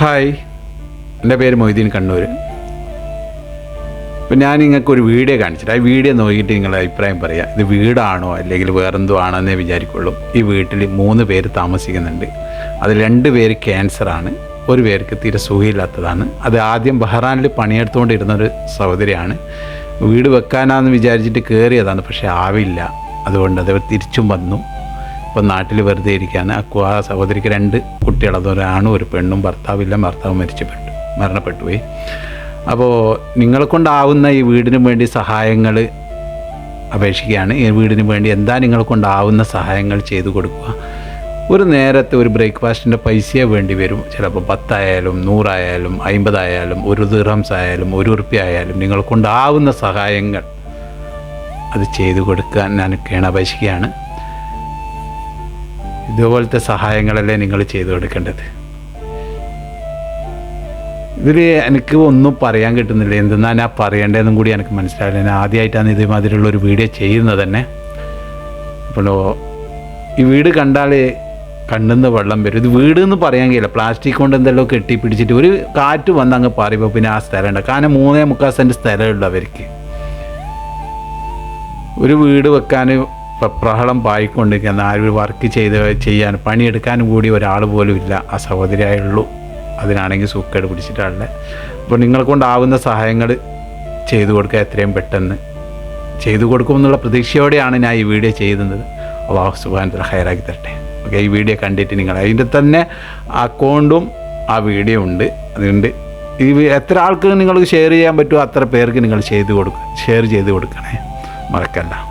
Hi. എന്റെ പേര് മൊയ്തീൻ കണ്ണൂർ ഇപ്പം ഞാൻ നിങ്ങൾക്കൊരു വീഡിയോ കാണിച്ചിട്ട് ആ വീഡിയോ നോക്കിയിട്ട് നിങ്ങളുടെ അഭിപ്രായം പറയാം. ഇത് വീടാണോ അല്ലെങ്കിൽ വേറെന്തോ ആണോ എന്നേ വിചാരിക്കുള്ളൂ. ഈ വീട്ടിൽ മൂന്ന് പേര് താമസിക്കുന്നുണ്ട്. അത് രണ്ട് പേര് ക്യാൻസറാണ് ഒരു പേർക്ക് തീരെ സുഖമില്ലാത്തതാണ്. അത് ആദ്യം ബഹ്റാനിൽ പണിയെടുത്തുകൊണ്ടിരുന്നൊരു സഹോദരിയാണ്. വീട് വെക്കാനാന്ന് വിചാരിച്ചിട്ട് കയറിയതാണ് പക്ഷേ ആവില്ല. അതുകൊണ്ട് അത് തിരിച്ചും വന്നു. ഇപ്പം നാട്ടിൽ വെറുതെ ഇരിക്കാന്ന് ആ കു- ആ സഹോദരിക്ക് രണ്ട് കുട്ടികളത് ഒരാണും ഒരു പെണ്ണും. ഭർത്താവില്ല ഭർത്താവ് മരിച്ചുപെട്ടു മരണപ്പെട്ടു പോയി. അപ്പോൾ നിങ്ങളെ കൊണ്ടാവുന്ന ഈ വീടിന് വേണ്ടി സഹായങ്ങൾ അപേക്ഷിക്കുകയാണ്. ഈ വീടിന് വേണ്ടി എന്താ നിങ്ങളെ കൊണ്ടാവുന്ന സഹായങ്ങൾ ചെയ്തു കൊടുക്കുക. ഒരു നേരത്തെ ഒരു ബ്രേക്ക്ഫാസ്റ്റിന്റെ പൈസയെ വേണ്ടി വരും. ചിലപ്പോൾ പത്തായാലും നൂറായാലും അമ്പതായാലും ഒരു ദിറംസ് ആയാലും ഒരു ഉറുപ്പ്യ ആയാലും നിങ്ങളെ കൊണ്ടാവുന്ന സഹായങ്ങൾ അത് ചെയ്തു കൊടുക്കാൻ ഞാൻ കേണപേക്ഷിക്കുകയാണ് ഇതുപോലത്തെ സഹായങ്ങളല്ലേ നിങ്ങൾ ചെയ്തു കൊടുക്കേണ്ടത്? ഇതിൽ എനിക്ക് ഒന്നും പറയാൻ കിട്ടുന്നില്ല. എന്തെന്നാ ഞാൻ പറയേണ്ടതെന്നും കൂടി എനിക്ക് മനസ്സിലായില്ല. ഞാൻ ആദ്യമായിട്ടാണ് ഇതേമാതിരിയുള്ള ഒരു വീഡിയോ ചെയ്യുന്നത് തന്നെ. അപ്പോൾ ഈ വീട് കണ്ടാൽ കണ്ണുന്ന വെള്ളം വരും. ഇത് വീട് എന്ന് പറയാൻ കഴിയില്ല. പ്ലാസ്റ്റിക് കൊണ്ട് എന്തെല്ലോ കെട്ടി പിടിച്ചിട്ട് ഒരു കാറ്റ് വന്ന് അങ്ങ് പറയുമ്പോൾ പിന്നെ ആ സ്ഥലം ഉണ്ട് കാരണം മൂന്നേ മുക്കാൽ സെന്റ് സ്ഥലമുള്ളൂ അവർക്ക്. ഒരു വീട് വെക്കാൻ പ്രഹളം പായിക്കൊണ്ടിരിക്കുന്ന ആ ഒരു വർക്ക് ചെയ്ത് ചെയ്യാൻ പണിയെടുക്കാനും കൂടി ഒരാൾ പോലും ഇല്ല. ആ സഹോദരിയായുള്ളൂ അതിനാണെങ്കിൽ സൂക്കേട് പിടിച്ചിട്ടാണ് അപ്പോൾ നിങ്ങളെ കൊണ്ടാവുന്ന സഹായങ്ങൾ ചെയ്തു കൊടുക്കുക എത്രയും പെട്ടെന്ന്. ചെയ്തു കൊടുക്കുമെന്നുള്ള പ്രതീക്ഷയോടെയാണ് ഞാൻ ഈ വീഡിയോ ചെയ്യുന്നത്. അള്ളാഹു സുബാനത്തിൽ ഹയറാക്കി തരട്ടെ. ഓക്കെ ഈ വീഡിയോ കണ്ടിട്ട് നിങ്ങൾ അതിന്റെ തന്നെ അക്കൗണ്ടും ആ വീഡിയോ ഉണ്ട്. അതുകൊണ്ട് ഈ എത്ര ആൾക്ക് നിങ്ങൾക്ക് ഷെയർ ചെയ്യാൻ പറ്റുമോ അത്ര പേർക്ക് നിങ്ങൾ ചെയ്ത് കൊടുക്കുക ഷെയർ ചെയ്ത് കൊടുക്കണേ. മറക്കല്ല